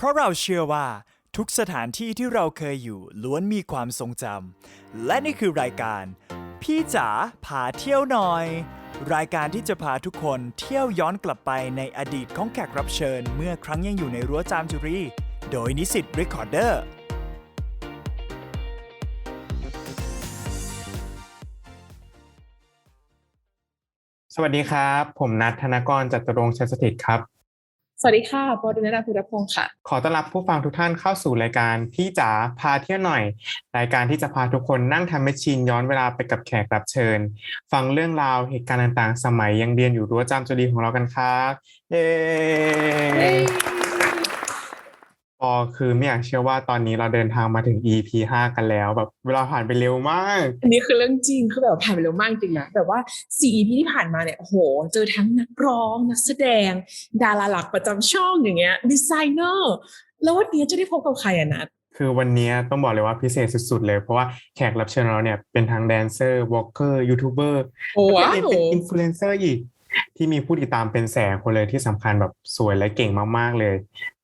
เพราะเราเชื่อว่าทุกสถานที่ที่เราเคยอยู่ล้วนมีความทรงจำ และนี่คือรายการ พี่จ๋าพาเที่ยวหน่อย รายการที่จะพาทุกคนเที่ยวย้อนกลับไปในอดีตของแขกรับเชิญ เมื่อครั้งยังอยู่ในรั้วจามจุรี โดยนิสิตรีคอร์เดอร์สวัสดีครับ ผมนัทธนกรจัตุรงค์ชัยสถิตย์ครับ สวัสดีค่ะปอดุนาดาภูรพงศ์ค่ะ ขอต้อนรับผู้ฟังทุกท่านเข้าสู่รายการพี่จ๋าพาเที่ยวหน่อย รายการที่จะพาทุกคนนั่งทำแมชชีนย้อนเวลาไปกับแขกรับเชิญ ฟังเรื่องราวเหตุการณ์ต่างๆ สมัยยังเรียนอยู่รั้วจามจุรีของเรากันครับเย้ ปอคือไม่อยากเชื่อว่าตอนนี้เราเดินทางมาถึง EP ห้ากันแล้วแบบเวลาผ่านไปเร็วมาก อันนี้คือเรื่องจริงคือแบบผ่านไปเร็วมากจริงนะแบบว่าสี่ EP ที่ผ่านมาเนี่ยโอ้โห เจอทั้งนักร้องนักแสดง ดาราหลักประจำช่องอย่างเงี้ยดีไซเนอร์แล้ววันนี้จะได้พบกับใครอะนัทคือวันนี้ต้องบอกเลยว่าพิเศษสุดๆ เลย เพราะว่าแขกรับเชิญเราเนี่ยเป็นทั้งแดนเซอร์วอล์กเกอร์ยูทูบเบอร์โอ้ว้าเป็นวเป็นอินฟลูเอนเซอร์อีก ที่มีผู้ติดตามเป็นแสนคนเลยที่สำคัญแบบสวยและเก่งมากๆเลย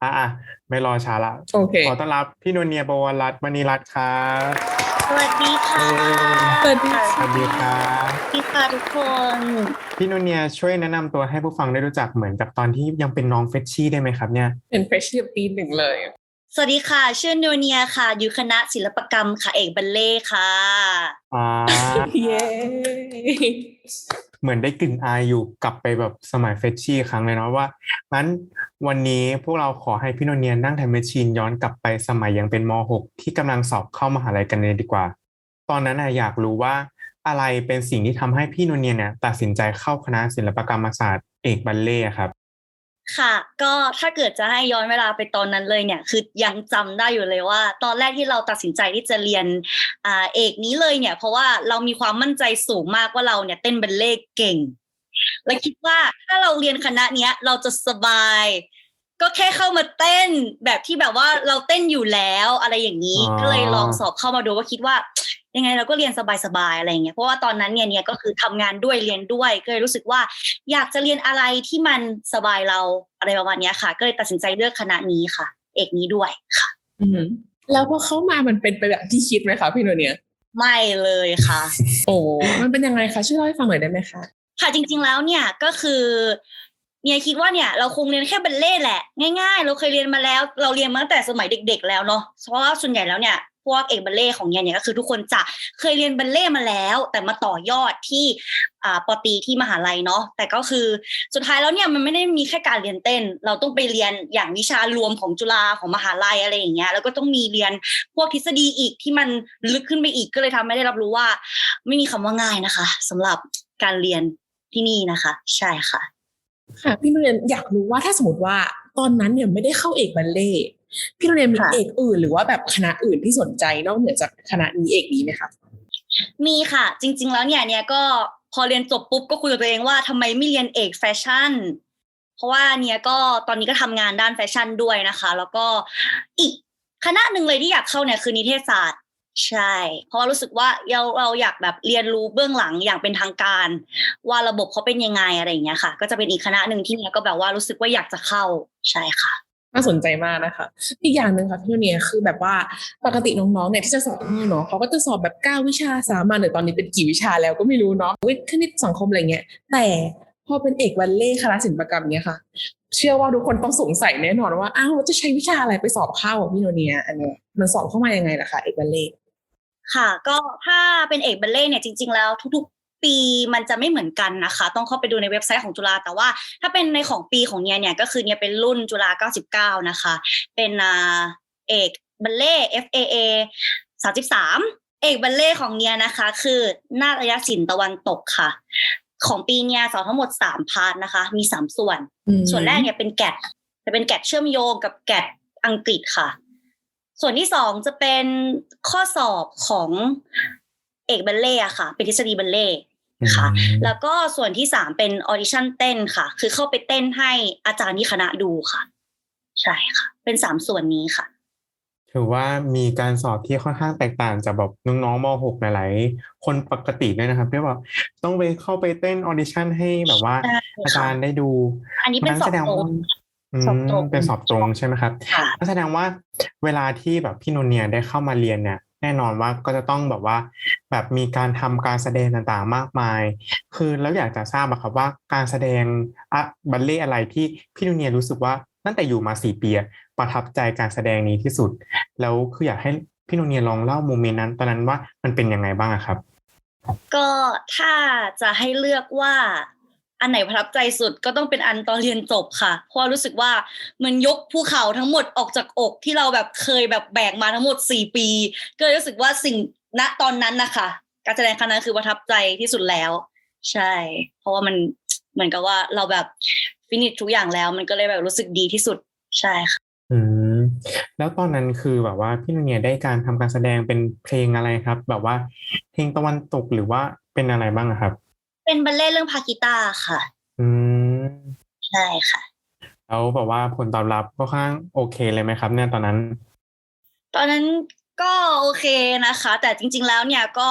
อะอะไม่รอช้าละโอเคขอต้อนรับพี่นวลเนียบวรรัตน์มณีรัตน์ครับสวัสดีค่ะ สวัสดีสวัสดีครับสวัสดีค่ะทุกคน พี่นวลเนียช่วยแนะนำตัวให้ผู้ฟังได้รู้จักเหมือนกับตอนที่ยังเป็นน้องเฟชชี่ได้ไหมครับเนี่ย เป็นเฟรชชี่ปีหนึ่งเลย สวัสดีค่ะ ชื่อนูเนียค่ะ อยู่คณะศิลปกรรมค่ะ เอกบัลเล่ค่ะอ่าเย้ เหมือนได้กลิ่นอายอยู่กลับไปแบบสมัยเฟชชี่ครั้งเลยเนาะว่างั้นวันนี้พวกเราขอให้พี่นเนียนั่งทำแมชชีนย้อนกลับไปสมัยยังเป็นม .6 ที่กำลังสอบเข้ามหาลัยกันเลยดีกว่า ตอนนั้นน่ะอยากรู้ว่าอะไรเป็นสิ่งที่ทำให้พี่นเนียเนี่ยตัดสินใจเข้าคณะศิลปกรรมศาสตร์เอกบัลเล่ครับ ค่ะ ก็ถ้าเกิดจะให้ย้อนเวลาไปตอนนั้นเลยเนี่ย คือยังจำได้อยู่เลยว่า ตอนแรกที่เราตัดสินใจที่จะเรียนอ่าเอกนี้เลยเนี่ย เพราะว่าเรามีความมั่นใจสูงมากว่าเราเนี่ยเต้นบัลเล่เก่ง และคิดว่าถ้าเราเรียนคณะเนี้ย เราจะสบาย ก็แค่เข้ามาเต้นแบบที่แบบว่าเราเต้นอยู่แล้วอะไรอย่างนี้ อ๋อ ก็เลยลองสอบเข้ามาดูว่าคิดว่า ยังไงเราก็เรียนสบายๆอะไรอย่างเงี้ยเพราะว่าตอนนั้นเนี่ยเนี่ยก็คือทำงานด้วยเรียนด้วย ก็เลยรู้สึกว่า อยากจะเรียนอะไรที่มันสบายเราอะไรประมาณเนี้ยค่ะ ก็เลยตัดสินใจเลือกคณะนี้ค่ะ เอกนี้ด้วยค่ะ อืมแล้วพอเข้ามามันเป็นไปแบบที่คิดไหมคะพี่โนเนีย ไม่เลยค่ะ โอ้มันเป็นยังไงคะช่วยเล่าให้ฟังหน่อยได้ไหมคะ ค่ะจริงๆแล้วเนี่ยก็คือ เนี่ยคิดว่าเนี่ยเราคงเรียนแค่บัลเล่แหละ ง่าย ๆ เราเคยเรียนมาแล้ว เราเรียนมาตั้งแต่สมัยเด็ก ๆ แล้วเนาะเพราะว่าส่วนใหญ่แล้วเนี่ยพวกเอกบัลเล่ของเนี่ยเนี่ยก็คือทุกคนจะเคยเรียนบัลเล่มาแล้ว แต่มาต่อยอดที่อ่าปตีที่มหาลัยเนาะแต่ก็คือสุดท้ายแล้วเนี่ยมันไม่ได้มีแค่การเรียนเต้น เราต้องไปเรียนอย่างวิชารวมของจุฬาของมหาลัยอะไรอย่างเงี้ยแล้วก็ต้องมีเรียนพวกทฤษฎีอีกที่มันลึกขึ้นไปอีกก็เลยทำให้ได้รับรู้ว่า ไม่มีคำว่าง่ายนะคะสำหรับการเรียนที่นี่นะคะ ใช่ค่ะ ค่ะพี่โนเนียอยากรู้ว่าถ้าสมมติว่าตอนนั้นเนี่ยไม่ได้เข้าเอกบัลเล่ต์พี่โนเนียมีค่ะเอกอื่น หรือว่าแบบคณะอื่นที่สนใจนอกเหนือจากคณะนี้เอกนี้ไหมคะมีค่ะ จริง ๆ แล้วเนี่ยเนี่ยก็พอเรียนจบปุ๊บก็คุยกับตัวเองว่าทำไมไม่เรียนเอกแฟชั่น เพราะว่าเนี่ยก็ตอนนี้ก็ทำงานด้านแฟชั่นด้วยนะคะ แล้วก็อีกคณะหนึ่งเลยที่อยากเข้าเนี่ยคือนิเทศศาสตร์ ใช่ เพราะรู้สึกว่าเราเราอยากแบบเรียนรู้เบื้องหลังอย่างเป็นทางการ ว่าระบบเขาเป็นยังไงอะไรอย่างเงี้ยค่ะ ก็จะเป็นอีกคณะหนึ่งที่เนี่ยก็แบบว่ารู้สึกว่าอยากจะเข้าใช่ค่ะน่าสนใจมากนะคะ อีกอย่างหนึ่งค่ะพี่โนเนียคือแบบว่าปกติน้องๆเนี่ยที่จะสอบที่เนาะเขาก็จะสอบแบบเก้าวิชาสามัญหรือตอนนี้เป็นกี่วิชาแล้วก็ไม่รู้เนาะวิทย์คณิตสังคมอะไรเงี้ยแต่พอเป็นเอกวันเล่คณะศิลปกรรมเนี้ยค่ะ เชื่อว่าทุกคนต้องสงสัยแน่นอนว่าอ้าวจะใช้วิชาอะไรไปสอบเข้าพี่โนเนียอันเนี้ยมันสอบเข้ามายังไงล่ะคะเอกวันเล่ ค่ะ ก็ถ้าเป็นเอกบัลเล่ต์เนี่ยจริง ๆ แล้วทุกๆ ปีมันจะไม่เหมือนกันนะคะ ต้องเข้าไปดูในเว็บไซต์ของจุฬาแต่ว่า ถ้าเป็นในของปีของเนี่ยเนี่ยก็คือเนี่ยเป็นรุ่นจุฬา99 นะคะ เป็นอ่าเอกบัลเล่ต์ FAA 33 เอกบัลเล่ต์ของเนี่ยนะคะ คือนาฏยศิลป์ตะวันตกค่ะของปีเนี่ยสอนทั้งหมด3พาร์ทนะคะ มี3ส่วน ส่วนแรกเนี่ยเป็นแกดจะเป็นแกดเชื่อมโยงกับแกดอังกฤษค่ะ ส่วนที่สองจะเป็นข้อสอบของเอกบัลเล่ต์อะค่ะ เป็นทฤษฎีบัลเล่ต์ค่ะ แล้วก็ส่วนที่สามเป็นออดิชั่นเต้นค่ะ คือเข้าไปเต้นให้อาจารย์ที่คณะดูค่ะ ใช่ค่ะ เป็นสามส่วนนี้ค่ะ ถือว่ามีการสอบที่ค่อนข้างแตกต่างจากแบบน้องๆม .6 หลายๆคนปกติด้วยนะครับที่แบบต้องไปเข้าไปเต้นออดิชั่นให้แบบว่าใช่อาค่ะจารย์ได้ดู อันนี้เป็นงั้สอบแสดงโค้ว่าดอืม สอบตรงเป็นสอบตรงใช่ไหมครับค่ะก็แสดงว่าเวลาที่แบบพี่นนท์เนี่ยได้เข้ามาเรียนเนี่ย แน่นอนว่าก็จะต้องแบบว่า แบบมีการทำการแสดงต่างๆ มากมาย คือแล้วอยากจะทราบอะครับว่าการแสดงอะบัลเล่ต์อะไรที่พี่นนท์เนี่ยรู้สึกว่าตั้งแต่อยู่มาสี่ปีอะประทับใจการแสดงนี้ที่สุด แล้วคืออยากให้พี่นนท์เนี่ยลองเล่าโมเมนต์นั้น ตอนนั้นว่ามันเป็นยังไงบ้างอะครับ ก็ถ้าจะให้เลือกว่า อันไหนประทับใจสุดก็ต้องเป็นอันตอนเรียนจบค่ะ เพราะรู้สึกว่ามันยกภูเขาทั้งหมดออกจากอกที่เราแบบเคยแบบแบกมาทั้งหมดสี่ปี ก็เลยรู้สึกว่าสิ่งณตอนนั้นนะคะการแสดงครั้งนั้นคือประทับใจที่สุดแล้ว ใช่ เพราะว่ามันเหมือนกับว่าเราแบบฟินิชทุกอย่างแล้ว มันก็เลยแบบรู้สึกดีที่สุดใช่ค่ะอืมแล้วตอนนั้นคือแบบว่าพี่นนท์เนี่ยได้การทำการแสดงเป็นเพลงอะไรครับ แบบว่าเพลงตะวันตกหรือว่าเป็นอะไรบ้างครับ เป็นบัลเล่ต์เรื่องพากิต้าค่ะ อืมใช่ค่ะ แล้วแบบว่าผลตอบรับก็ค่อนข้างโอเคเลยไหมครับ เนี่ยตอนนั้น ตอนนั้นก็โอเคนะคะ แต่จริง ๆ แล้วเนี่ยก็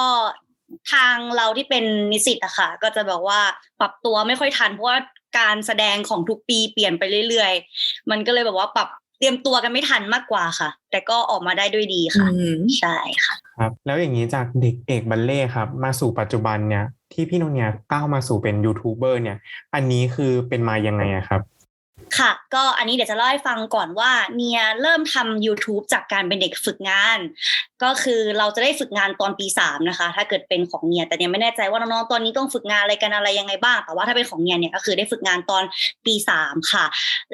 ทางเราที่เป็นนิสิตอะค่ะ ก็จะบอกว่าปรับตัวไม่ค่อยทันเพราะว่าการแสดงของทุกปีเปลี่ยนไปเรื่อยๆ มันก็เลยแบบว่าปรับเตรียมตัวกันไม่ทันมากกว่าค่ะ แต่ก็ออกมาได้ด้วยดีค่ะอืมใช่ค่ะ ครับ แล้วอย่างนี้จากเด็กเอกบัลเล่ต์ครับ มาสู่ปัจจุบันเนี่ย ที่พี่นนท์เนี่ยก้าวมาสู่เป็นยูทูบเบอร์เนี่ย อันนี้คือเป็นมายังไงอะครับ ค่ะ ก็อันนี้เดี๋ยวจะเล่าให้ฟังก่อนว่าเนียเริ่มทำ YouTube จากการเป็นเด็กฝึกงาน ก็คือเราจะได้ฝึกงานตอนปีสามนะคะ ถ้าเกิดเป็นของเนียแต่เนียไม่แน่ใจว่าน้องๆตอนนี้ต้องฝึกงานอะไรกันอะไรยังไงบ้าง แต่ว่าถ้าเป็นของเนียเนี่ยก็คือได้ฝึกงานตอนปีสามค่ะ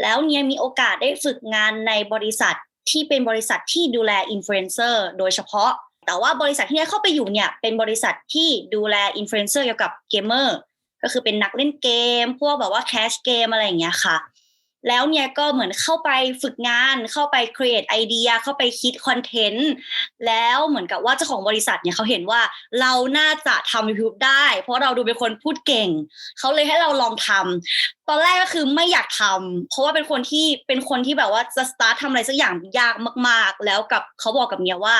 แล้วเนียมีโอกาสได้ฝึกงานในบริษัทที่เป็นบริษัทที่ดูแลอินฟลูเอนเซอร์โดยเฉพาะ แต่ว่าบริษัทที่เนียเข้าไปอยู่เนี่ยเป็นบริษัทที่ดูแลอินฟลูเอนเซอร์เกี่ยวกับเกมเมอร์ก็คือเป็นนักเล่นเกม พวกแบบว่าแคชเกมอะไรอย่างเงี้ยค่ะ แล้วเนี่ยก็เหมือนเข้าไปฝึกงานเข้าไป create ไอเดียเข้าไปคิดคอนเทนต์แล้วเหมือนกับว่าเจ้าของบริษัทเนี่ยเขาเห็นว่าเราน่าจะทำ YouTube ได้ เพราะเราดูเป็นคนพูดเก่ง เขาเลยให้เราลองทำตอนแรกก็คือไม่อยากทำเพราะว่าเป็นคนที่เป็นคนที่แบบว่าจะสตาร์ททำอะไรสักอย่างยากมาก ๆ แล้วกับเขาบอกกับเมียว่า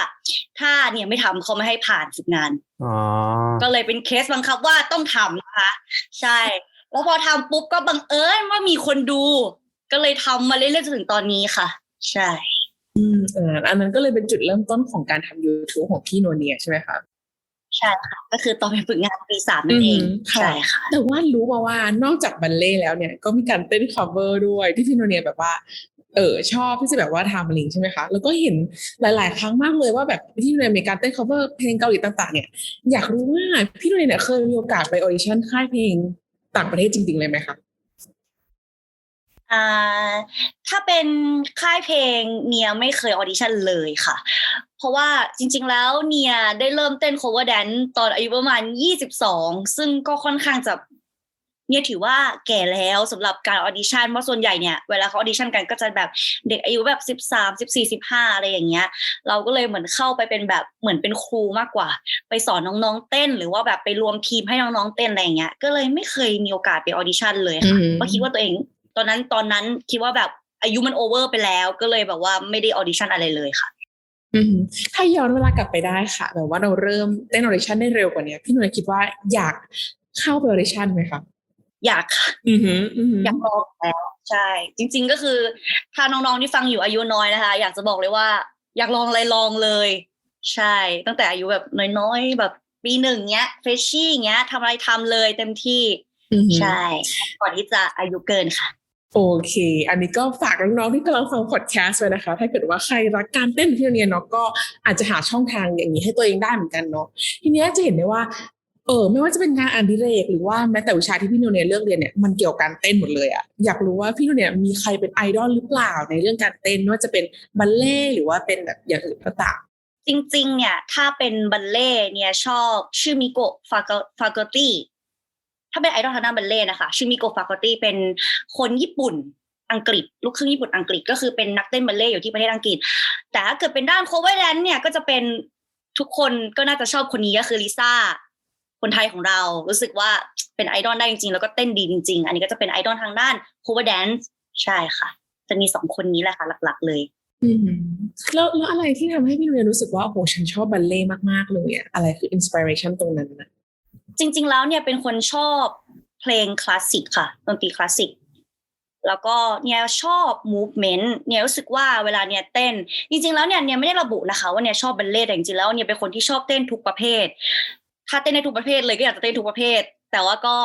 ถ้าเนี่ยไม่ทำเขาไม่ให้ผ่านฝึกงานอ๋อก็เลยเป็นเคสบังคับว่าต้องทำนะคะใช่แล้วพอทำปุ๊บก็บังเอิญว่ามีคนดู ก็เลยทำมาเรื่อยๆจนถึงตอนนี้ค่ะ ใช่อืมเอออันนั้นก็เลยเป็นจุดเริ่มต้นของการทำ YouTube ของพี่โนเนียใช่ไหมคะใช่ค่ะ ก็คือตอนไปฝึกงานปีสามนั่นเองอืมค่ะใช่ค่ะ แต่ว่ารู้มาว่านอกจากบัลเล่ต์แล้วเนี่ยก็มีการเต้น cover ด้วยที่พี่โนเนียแบบว่าเออชอบที่จะแบบว่าทำอะไรอย่างงี้ใช่ไหมคะ แล้วก็เห็นหลาย ๆ ครั้งมากเลยว่าแบบพี่โนเนียมีการเต้น cover เพลงเกาหลีต่าง ๆ เนี่ย อยากรู้ว่าพี่โนเนียเนี่ยเคยมีโอกาสไปออดิชั่นค่ายเพลงต่างประเทศจริง ๆ เลยไหมคะ อ่าถ้าเป็นค่ายเพลงเนียไม่เคยออดิชั่นเลยค่ะ เพราะว่าจริง ๆ แล้วเนียได้เริ่มเต้น cover dance ตอนอายุประมาณ 22 ซึ่งก็ค่อนข้างจะเนี่ยถือว่าแก่แล้วสำหรับการออดิชั่นเพราะส่วนใหญ่เนี่ยเวลาเขาออดิชั่นกันก็จะแบบเด็กอายุแบบ13 14 15อะไรอย่างเงี้ย เราก็เลยเหมือนเข้าไปเป็นแบบเหมือนเป็นครูมากกว่า ไปสอนน้องๆเต้น หรือว่าแบบไปรวมทีมให้น้องๆเต้นอะไรอย่างเงี้ย ก็เลยไม่เคยมีโอกาสไปออดิชั่นเลยค่ะอืมเพราะคิดว่าตัวเองต อนนั้นตอนนั้นคิดว่าแบบอายุมันโอเวอร์ไปแล้ว ก็เลยแบบว่าไม่ได้ออดิชั่นอะไรเลยค่ะอืมถ้าย้อนเวลากลับไปได้ค่ะ แบบว่าเราเริ่มเต้นออดิชั่นได้เร็วกว่านี้พี่โนเนียคิดว่าอยากเข้าไปออดิชั่นไหมคะอยากค่ะอือหืออือหืออยากลองแล้วใช่ จริง ๆก็คือ ถ้าน้องๆที่ฟังอยู่อายุน้อยนะคะ อยากจะบอกเลยว่า อยากลองอะไรลองเลย ใช่ ตั้งแต่อายุแบบน้อยๆแบบปีหนึ่งเนี้ยเฟชชี่เงี้ยทำอะไรทำเลยเต็มที่อือหือใช่ ก่อนที่จะอายุเกินค่ะ โอเค อันนี้ก็ฝากน้องๆที่กำลังฟังพอดแคสต์ไว้นะคะ ถ้าเกิดว่าใครรักการเต้นพี่โนเนียเนาะก็อาจจะหาช่องทางอย่างนี้ให้ตัวเองได้เหมือนกันเนาะ ทีนี้จะเห็นได้ว่า เออไม่ว่าจะเป็นงานอดิเรกหรือว่าแม้แต่วิชาที่พี่โนเนียเลือกเรียนเนี่ยมันเกี่ยวกับการเต้นหมดเลยอะอยากรู้ว่าพี่โนเนียมีใครเป็นไอดอลหรือเปล่าในเรื่องการเต้นไม่ว่าจะเป็นบัลเล่หรือว่าเป็นแบบอย่างอื่นก็ตามจริงๆ เนี่ย ถ้าเป็นบัลเล่เนี่ยชอบชื่อมิโกะฟากฟากตี้ ถ้าเป็นไอดอลทางด้านบัลเล่ต์นะคะชื่อมิโกะฟากตี้เป็นคนญี่ปุ่นอังกฤษลูกครึ่งญี่ปุ่นอังกฤษก็คือเป็นนักเต้นบัลเล่ต์อยู่ที่ประเทศอังกฤษ แต่ถ้าเกิดเป็นด้านโคเวอร์แดนเนี่ยก็จะเป็นทุกคนก็น่าจะชอบคนนี้ก็คือลิซ่าคนไทยของเรารู้สึกว่าเป็นไอดอลได้จริงๆ แล้วก็เต้นดีจริง ๆ อันนี้ก็จะเป็นไอดอลทางด้านโคเวอร์แดนใช่ค่ะ จะมีสองคนนี้แหละค่ะ หลักๆ เลยแล้วแล้วอะไรที่ทำให้พี่เนียรู้สึกว่าโอ้โหฉันชอบบัลเล่ต์มากๆเลยอะอะไรคืออินสปิเรชันตรงนั้นนะ จริง ๆ แล้วเนี่ยเป็นคนชอบเพลงคลาสสิกค่ะดนตรีคลาสสิกแล้วก็เนี่ยชอบ movement เนี่ยรู้สึกว่าเวลาเนี่ยเต้น จริง ๆ แล้วเนี่ยเนี่ยไม่ได้ระบุนะคะ ว่าเนี่ยชอบบัลเล่ต์แต่จริงๆแล้วเนี่ยเป็นคนที่ชอบเต้นทุกประเภท ถ้าเต้นในทุกประเภทเลยก็อยากจะเต้นทุกประเภท แต่ว่าก็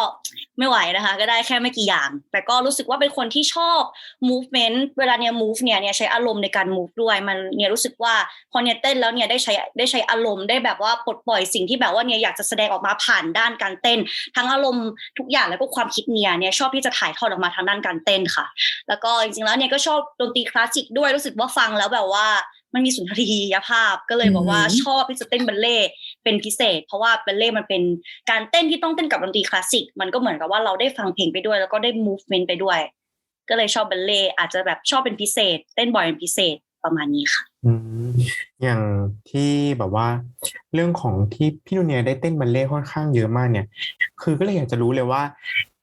ไม่ไหวนะคะ ก็ได้แค่ไม่กี่อย่าง แต่ก็รู้สึกว่าเป็นคนที่ชอบ movement เวลาเนี่ย move เนี่ยเนี่ยใช้อารมณ์ในการ move ด้วย มันเนี่ยรู้สึกว่าพอเนี่ยเต้นแล้วเนี่ยได้ใช้ได้ใช้อารมณ์ได้แบบว่าปลดปล่อยสิ่งที่แบบว่าเนี่ยอยากจะแสดงออกมาผ่านด้านการเต้น ทั้งอารมณ์ทุกอย่างแล้วก็ความคิดเนี่ยเนี่ยชอบที่จะถ่ายทอดออกมาทางด้านการเต้นค่ะ แล้วก็จริงๆแล้วเนี่ยก็ชอบดนตรีคลาสสิกด้วยรู้สึกว่าฟังแล้วแบบว่ามันมีสุนทรียภาพก็เลยบอกว่าอือหือชอบที่จะเต้นบัลเล่ต์ เป็นพิเศษ เพราะว่าบัลเล่มันเป็นการเต้นที่ต้องเต้นกับดนตรีคลาสสิก มันก็เหมือนกับว่าเราได้ฟังเพลงไปด้วย แล้วก็ได้ movement ไปด้วย ก็เลยชอบบัลเล่อาจจะแบบชอบเป็นพิเศษ เต้นบ่อยเป็นพิเศษประมาณนี้ค่ะอย่างที่แบบว่า เรื่องของที่พี่นูเนียได้เต้นบัลเล่ค่อนข้างเยอะมากเนี่ย คือก็เลยอยากจะรู้เลยว่า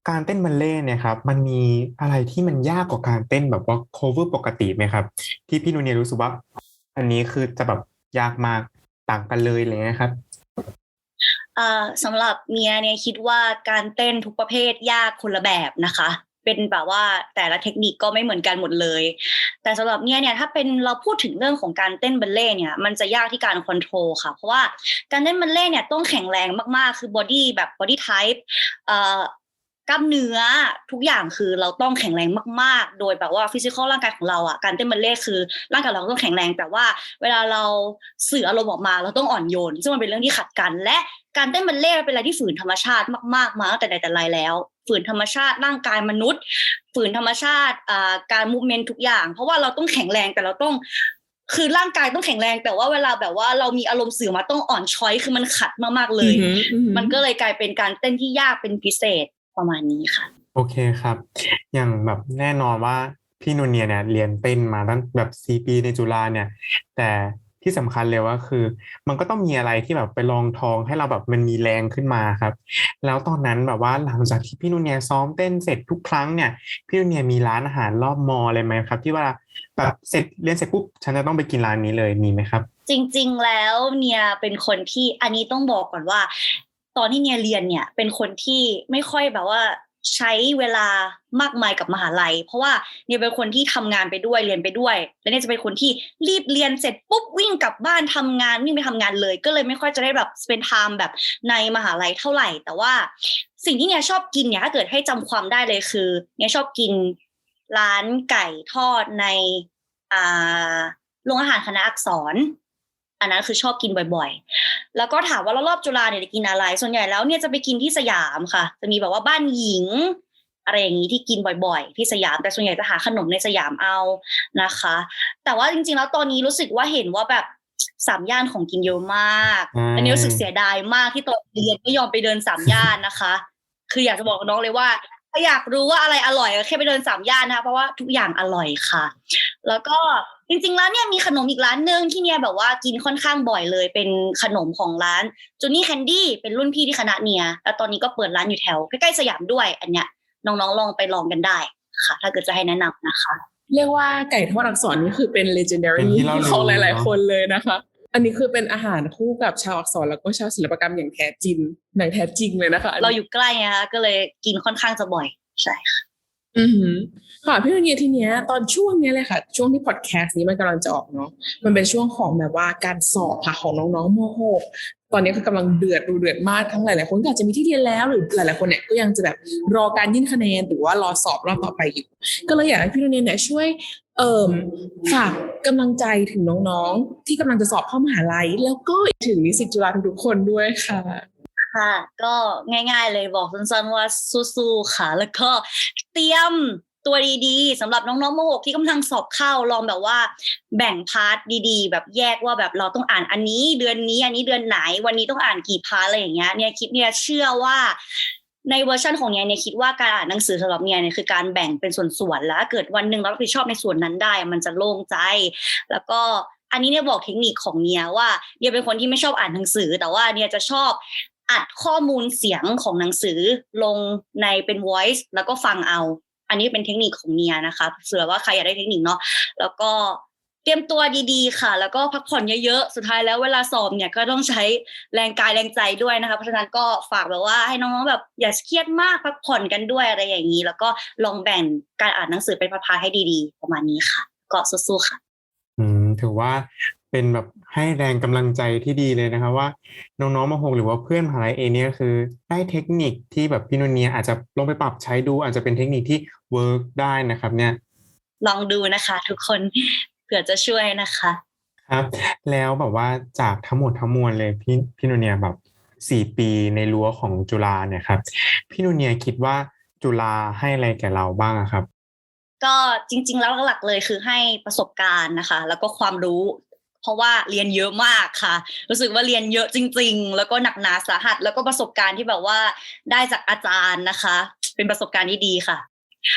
การเต้นบัลเล่เนี่ยครับมันมีอะไรที่มันยากกว่าการเต้นแบบว่า cover ปกติไหมครับ ที่พี่นูเนียรู้สึกว่า อันนี้คือจะแบบยากมากต่างกันเลยอะไรเลยนะครับ สำหรับเมียเนี่ยคิดว่าการเต้นทุกประเภทยากคนละแบบนะคะ เป็นแบบว่าแต่ละเทคนิคก็ไม่เหมือนกันหมดเลย แต่สำหรับเนี่ยเนี่ยถ้าเป็นเราพูดถึงเรื่องของการเต้นบัลเล่เนี่ยมันจะยากที่การคอนโทรลค่ะ เพราะว่าการเต้นบัลเล่เนี่ยต้องแข็งแรงมากๆคือบอดี้แบบบอดี้ไทป์ ล้ามเนื้อทุกอย่างคือเราต้องแข็งแรงมาก ๆ โดยแบบว่าฟิสิกอลร่างกายของเราอะการเต้นบัลเล่ต์คือร่างกายเราต้องแข็งแรง แต่ว่าเวลาเราสื่ออารมณ์ออกมาเราต้องอ่อนโยน ซึ่งมันเป็นเรื่องที่ขัดกัน และการเต้นบัลเล่ต์มันเป็นอะไรที่ฝืนธรรมชาติมากๆมาตั้งแต่ใดแต่ไรแล้ว ฝืนธรรมชาติร่างกายมนุษย์ ฝืนธรรมชาติอ่าการมูฟเมนต์ทุกอย่าง เพราะว่าเราต้องแข็งแรงแต่เราต้องคือร่างกายต้องแข็งแรงแต่ว่าเวลาแบบว่าเรามีอารมณ์สื่อมาต้องอ่อนช้อยคือมันขัดมากๆเลยอือหืออือหือมันก็เลยกลายเป็นการเต้นที่ยากเป็นพิเศษ ประมาณนี้ค่ะ โอเคครับ อย่างแบบแน่นอนว่าพี่นูเนียเนี่ยเรียนเต้นมาตั้งแบบซีปีในจุฬาเนี่ย แต่ที่สำคัญเลยว่าคือ มันก็ต้องมีอะไรที่แบบไปลองทองให้เราแบบมันมีแรงขึ้นมาครับ แล้วตอนนั้นแบบว่าหลังจากที่พี่นูเนียซ้อมเต้นเสร็จทุกครั้งเนี่ยพี่นูเนียมีร้านอาหารรอบมอเลยไหมครับ ที่ว่าแบบเสร็จเรียนเสร็จปุ๊บฉันจะต้องไปกินร้านนี้เลยมีไหมครับ จริง ๆ แล้วเนี่ยเป็นคนที่อันนี้ต้องบอกก่อนว่า ตอนที่เนียเรียนเนี่ยเป็นคนที่ไม่ค่อยแบบว่าใช้เวลามากมายกับมหาลัย เพราะว่าเนี่ยเป็นคนที่ทำงานไปด้วยเรียนไปด้วย และเนี่ยจะเป็นคนที่รีบเรียนเสร็จปุ๊บวิ่งกลับบ้านทำงานวิ่งไปทำงานเลย ก็เลยไม่ค่อยจะได้แบบ spend time แบบในมหาลัยเท่าไหร่ แต่ว่าสิ่งที่เนี่ยชอบกินเนี่ยถ้าเกิดให้จำความได้เลยคือ เนี่ยชอบกินร้านไก่ทอดในอ่าโรงอาหารคณะอักษร อันนั้นคือชอบกินบ่อยๆ แล้วก็ถามว่ารอบๆจุฬาเนี่ยจะกินอะไร ส่วนใหญ่แล้วเนี่ยจะไปกินที่สยามค่ะ จะมีแบบว่าบ้านหญิง อะไรอย่างนี้ที่กินบ่อยๆ ที่สยาม แต่ส่วนใหญ่จะหาขนมในสยามเอานะคะ แต่ว่าจริงๆแล้วตอนนี้รู้สึกว่าเห็นว่าแบบสามย่านของกินเยอะมากอืมอันนี้รู้สึกเสียดายมากที่ตอนเรียนไม่ยอมไปเดินสามย่านนะคะ คืออยากจะบอกกับน้องเลยว่าถ้าอยากรู้ว่าอะไรอร่อยก็แค่ไปเดินสามย่านนะคะเพราะว่าทุกอย่างอร่อยค่ะ แล้วก็ จริงๆแล้วเนี่ยมีขนมอีกร้านหนึ่งที่เนี่ยแบบว่ากินค่อนข้างบ่อยเลย เป็นขนมของร้านจูนี่แคนดี้เป็นรุ่นพี่ที่คณะเนี่ยแล้วตอนนี้ก็เปิดร้านอยู่แถวใกล้ๆสยามด้วย อันเนี้ยน้องๆลองไปลองกันได้ค่ะ ถ้าเกิดจะให้แนะนำนะคะ เรียกว่าไก่ทอดอักษรนี่คือเป็น legendary เป็นที่เล่าลือของหลายเนอะๆคนเลยนะคะ อันนี้คือเป็นอาหารคู่กับชาวอักษรแล้วก็ชาวศิลปกรรมอย่างแท้จริงอย่างแท้จริงเลยนะคะนนี้เราอยู่ใกล้นะคะก็เลยกินค่อนข้างจะบ่อยใช่ค่ะ อือหือค่ะพี่วันเนียทีเนี้ยตอนช่วงเนี้ยเลยค่ะ ช่วงที่พอดแคสต์นี้มันกำลังจะออกเนาะมันเป็นช่วงของแบบว่าการสอบค่ะของน้องๆม .6 ตอนนี้คือกำลังเดือดดูเดือดมากทั้งหลายๆคนก็อาจจะมีที่เรียนแล้วหรือหลายๆคนเนี่ยก็ยังจะแบบรอการยื่นคะแนนหรือว่ารอสอบรอบต่อไปอยู่ ก็เลยอยากให้พี่วันเนียเนี่ยช่วยเอ่มฝากกำลังใจถึงน้องๆ ที่กำลังจะสอบเข้ามหาลัย แล้วก็ถึงนิสิตจุฬาทุกๆคนด้วยค่ะ ค่ะ ก็ง่าย ๆ เลยบอกสั้นๆว่าสู้ๆค่ะ แล้วก็เตรียมตัวดีๆสำหรับน้องๆม .6 ที่กำลังสอบเข้าลองแบบว่า แบ่งพาร์ทดีๆ แบบแยกว่าแบบเราต้องอ่านอันนี้เดือนนี้ อันนี้เดือนไหน วันนี้ต้องอ่านกี่พาร์ทอะไรอย่างเงี้ยเนี่ยคิดเนี่ยเชื่อว่าในเวอร์ชันของเนี่ยเนี่ยคิดว่าการอ่านหนังสือสำหรับเนี่ยเนี่ยคือการแบ่งเป็นส่วนๆแล้ว เกิดวันหนึ่งเรารับผิดชอบในส่วนนั้นได้ มันจะโล่งใจ แล้วก็อันนี้เนี่ยบอกเทคนิคของเนี่ยว่าเนี่ยเป็นคนที่ไม่ชอบอ่านหนังสือ แต่ว่าเนี่ยจะชอบ อัดข้อมูลเสียงของหนังสือลงในเป็น voice แล้วก็ฟังเอา อันนี้เป็นเทคนิคของเนียนะคะเผื่อว่าใครอยากได้เทคนิคเนาะแล้วก็เตรียมตัวดีๆ ค่ะ แล้วก็พักผ่อนเยอะๆ สุดท้ายแล้วเวลาสอบเนี่ยก็ต้องใช้แรงกายแรงใจด้วยนะคะ เพราะฉะนั้นก็ฝากแบบว่าให้น้องๆแบบอย่าเครียดมากพักผ่อนกันด้วยอะไรอย่างนี้ แล้วก็ลองแบ่งการอ่านหนังสือเป็นพาร์ทให้ดีๆ ประมาณนี้ค่ะ ก็สู้ๆค่ะ อืมถือว่า เป็นแบบให้แรงกำลังใจที่ดีเลยนะครับว่าน้องๆมหกหรือว่าเพื่อนมหาลัยเองเนี่ยก็คือ ได้เทคนิคที่แบบพี่นนเนียอาจจะลองไปปรับใช้ดูอาจจะเป็นเทคนิคที่เวิร์กได้นะครับเนี่ยลองดูนะคะ ทุกคนเผื่อจะช่วยนะคะครับแล้วแบบว่าจากทั้งหมดทั้งมวลเลยพี่พี่นนเนียแบบสี่ปีในรั้วของจุฬาเนี่ยครับพี่นนเนียคิดว่าจุฬาให้อะไรแก่เราบ้างอะครับก็จริง ๆ แล้วหลักๆเลยคือให้ประสบการณ์นะคะ แล้วก็ความรู้ เพราะว่าเรียนเยอะมากค่ะ รู้สึกว่าเรียนเยอะจริง ๆ แล้วก็หนักหนาสาหัส แล้วก็ประสบการณ์ที่แบบว่าได้จากอาจารย์นะคะ เป็นประสบการณ์ที่ดีค่ะ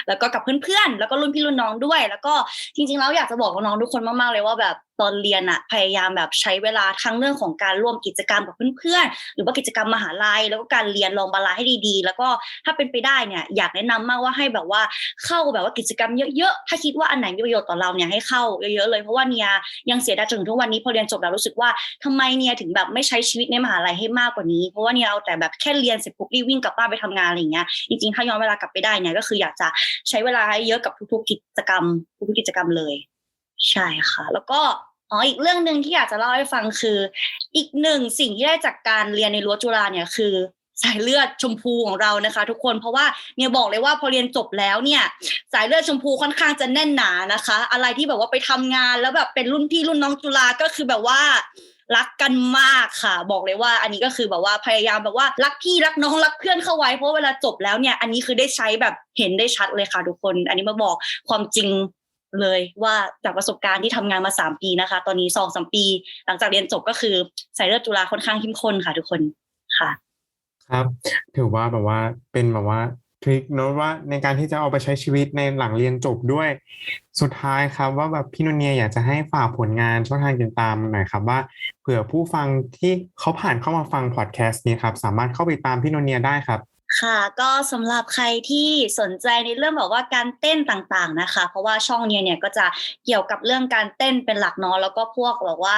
แล้วก็กับเพื่อนๆ แล้วก็รุ่นพี่รุ่นน้องด้วย แล้วก็จริงๆแล้วอยากจะบอกน้องๆทุกคนมากๆเลยว่าแบบ ตอนเรียนอะพยายามแบบใช้เวลาทั้งเรื่องของการร่วมกิจกรรมกับเพื่อนๆหรือว่ากิจกรรมมหาลัย แล้วก็การเรียนลองบาลานซ์ให้ดีๆ แล้วก็ถ้าเป็นไปได้เนี่ยอยากแนะนำมากว่าให้แบบว่าเข้าแบบว่ากิจกรรมเยอะๆถ้าคิดว่าอันไหนมีประโยชน์ต่อเราเนี่ยให้เข้าเยอะๆเลยเพราะว่าเนี่ยยังเสียดายจนถึงทุกวันนี้พอเรียนจบแล้วรู้สึกว่าทำไมเนี่ยถึงแบบไม่ใช้ชีวิตในมหาลัยให้มากกว่านี้ เพราะว่าเนี่ยเอาแต่แบบแค่เรียนเสร็จปุ๊บรีบวิ่งกลับบ้านไปทำงานอะไรอย่างเงี้ยจริงๆถ้าย้อนเวลากลับไปได้เนี่ยก็คืออยากจะใช้เวลาให้เยอะกับทุกๆกิจกรรมทุกๆกิจกรรมเลย ใช่ค่ะ แล้วก็ อ๋ออีกเรื่องหนึ่งที่อยากจะเล่าให้ฟังคือ อีกหนึ่งสิ่งที่ได้จากการเรียนในรั้วจุฬาเนี่ยคือสายเลือดชมพูของเรานะคะ ทุกคนเพราะว่าเนี่ยบอกเลยว่าพอเรียนจบแล้วเนี่ย สายเลือดชมพูค่อนข้างจะแน่นหนานะคะ อะไรที่แบบว่าไปทำงานแล้วแบบเป็นรุ่นพี่รุ่นน้องจุฬาก็คือแบบว่ารักกันมากค่ะ บอกเลยว่า อันนี้ก็คือแบบว่าพยายามแบบว่ารักพี่รักน้องรักเพื่อนเข้าไว้เพราะเวลาจบแล้วเนี่ย อันนี้คือได้ใช้แบบเห็นได้ชัดเลยค่ะทุกคน อันนี้มาบอกความจริง เลยว่าจากประสบการณ์ที่ทำงานมาสามปีนะคะ ตอนนี้สองสามปี หลังจากเรียนจบก็คือสายเลือดจุฬาค่อนข้างเข้มข้นค่ะทุกคนค่ะ ครับถือว่าแบบว่าเป็นแบบว่าทริคเนอะว่าในการที่จะเอาไปใช้ชีวิตในหลังเรียนจบด้วย สุดท้ายครับ ว่าแบบพี่นนเนียอยากจะให้ฝากผลงานช่องทางติดตามหน่อยครับว่าเผื่อผู้ฟังที่เขาผ่านเข้ามาฟังพอดแคสต์นี้ครับ สามารถเข้าไปตามพี่นนเนียได้ครับ ค่ะก็สำหรับใครที่สนใจในเรื่องแบบว่าการเต้นต่างๆนะคะ เพราะว่าช่องเนี้ยเนี่ยก็จะเกี่ยวกับเรื่องการเต้นเป็นหลักเนาะแล้วก็พวกแบบว่า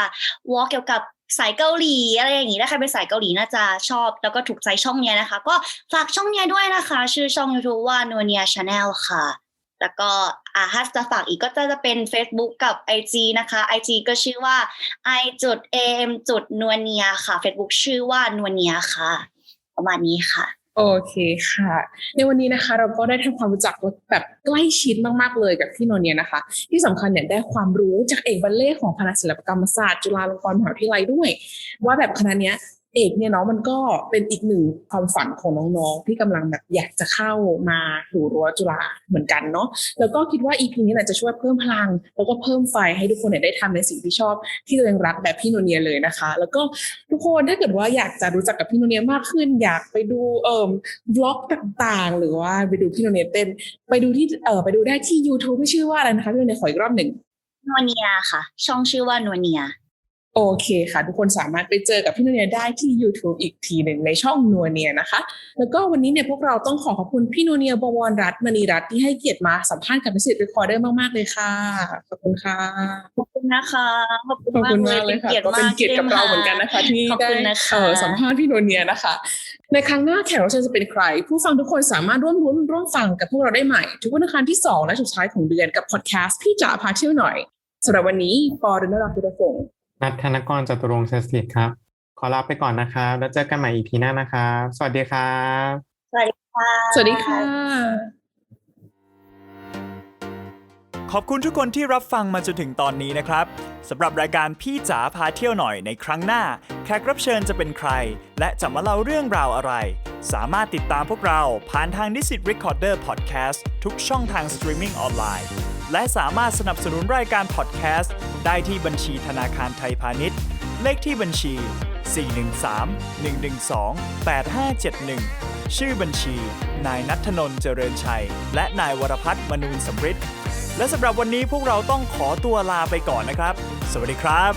วอลเกี่ยวกับสายเกาหลีอะไรอย่างงี้ถ้าใครเป็นสายเกาหลีน่าจะชอบ แล้วก็ถูกใจช่องเนี้ยนะคะ ก็ฝากช่องเนี้ยด้วยนะคะ ชื่อช่อง YouTube ว่า n u n i a Channel ค่ะ แล้วก็อาถ้าจะฝากอีกก็จะเป็น Facebook กับ IG นะคะ IG ก็ชื่อว่า i จุด am จุดนวเนียค่ะ Facebook ชื่อว่านวเนียค่ะ ประมาณนี้ค่ะ โอเคค่ะ ในวันนี้นะคะ เราก็ได้ทำความรู้จักแบบใกล้ชิดมากๆเลยกับพี่โนเนียนะคะ ที่สำคัญเนี่ยได้ความรู้จากเอกบัลเล่ของคณะศิลปกรรมศาสตร์จุฬาลงกรณ์มหาวิทยาลัยด้วย ว่าแบบคณะเนี้ย เอกเนี่ยเนาะมันก็เป็นอีกหนึ่งความฝันของน้องๆที่กำลังแบบอยากจะเข้ามาสู่รั้วจุฬาเหมือนกันเนาะแล้วก็คิดว่า EP นี้แหละจะช่วยเพิ่มพลัง แล้วก็เพิ่มไฟให้ทุกคนเนี่ยได้ทำในสิ่งที่ชอบที่ตัวเองรักแบบพี่โนเนียเลยนะคะ แล้วก็ทุกคนถ้าเกิดว่าอยากจะรู้จักกับพี่โนเนียมากขึ้น อยากไปดูเอ่อบล็อกต่างๆ หรือว่าไปดูพี่โนเนียเต้นไปดูที่เอ่อไปดูได้ที่ YouTube ที่ชื่อว่าอะไรนะคะพี่โนเนียขออีกรอบหนึ่งนวเนียค่ะ ช่องชื่อว่านวเนีย โอเคค่ะ ทุกคนสามารถไปเจอกับพี่นัวเนียได้ที่ YouTube อีกทีหนึ่งในช่องนัวเนียนะคะ แล้วก็วันนี้เนี่ยพวกเราต้องขอขอบคุณพี่นัวเนียบวรรัตน์มณีรัตน์ที่ให้เกียรติมาสัมภาษณ์กับมิสซิทเรคคอร์เดอร์มากๆเลยค่ะ ขอบคุณค่ะ ขอบคุณนะคะขอบคุณขอบมากคุณเลมายกเลยค่ะเป็นเกียรติก็เป็นมากเกียรติกับเราเหมือนกันนะคะ ที่ขอบได้คุณนะคะเอ่อสัมภาษณ์พี่นัวเนียนะคะ ในครั้งหน้าแขกรับเชิญจะเป็นใคร ผู้ฟังทุกคนสามารถร่วมรุ้นร่วมฟังกับพวกเราได้ใหม่ ทุกวันอังคารที่สองและสุดท้ายของเดือนกับพอดแคสต์พี่จ๋าพาเที่ยวหน่อยสำหรับวันนี้ปอรุณรัตน์ตุรพงศ์ นัทธนกรจตุรงค์เศรษฐกิจครับ ขอลาไปก่อนนะครับ แล้วเจอกันใหม่อีพีหน้านะครับ สวัสดีครับ สวัสดีค่ะ สวัสดีค่ะ ขอบคุณทุกคนที่รับฟังมาจนถึงตอนนี้นะครับสำหรับรายการพี่จ๋าพาเที่ยวหน่อยในครั้งหน้า แขกรับเชิญจะเป็นใคร และจะมาเล่าเรื่องราวอะไร สามารถติดตามพวกเราผ่านทาง Nisit Recorder Podcast ทุกช่องทางสตรีมมิ่งออนไลน์ และสามารถสนับสนุนรายการพอดแคสต์ได้ที่บัญชีธนาคารไทยพาณิชย์ เลขที่บัญชี 413-112-8571 ชื่อบัญชี นายนัทนนท์เจริญชัย และนายวรพัฒน์มนูนสำริดและสำหรับวันนี้พวกเราต้องขอตัวลาไปก่อนนะครับ สวัสดีครับ